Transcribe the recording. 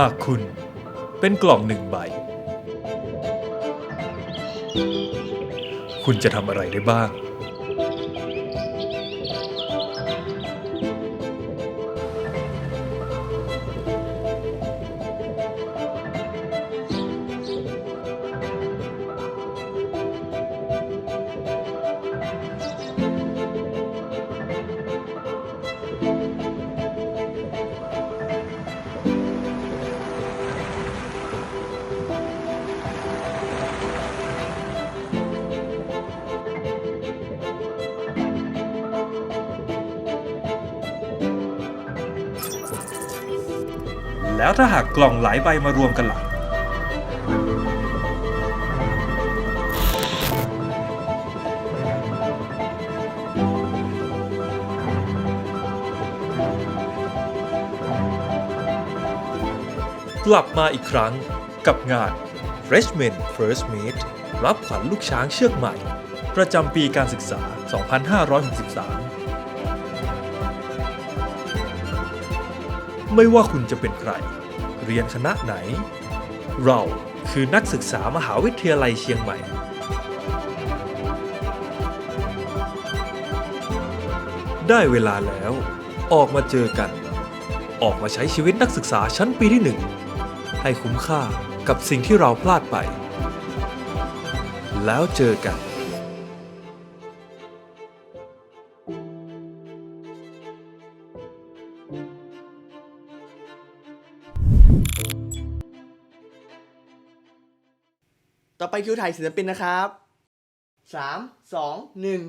หากคุณเป็นกล่องหนึ่งใบ คุณจะทำอะไรได้บ้าง แล้วถ้าหากกล่องหลายใบมารวมกันล่ะกลับมาอีกครั้งกับงาน Freshman First Meet รับขวัญลูกช้างเชือกใหม่ ประจำปีการศึกษา 2563 ไม่ว่าคุณจะเป็นใคร เรียนคณะไหน เราคือนักศึกษามหาวิทยาลัยเชียงใหม่ ได้เวลาแล้ว ออกมาเจอกัน ออกมาใช้ชีวิตนักศึกษาชั้นปีที่หนึ่งให้คุ้มค่ากับสิ่งที่เราพลาดไป แล้วเจอกัน ต่อไปคิวถ่ายศิลปินนะครับสามสองหนึ่ง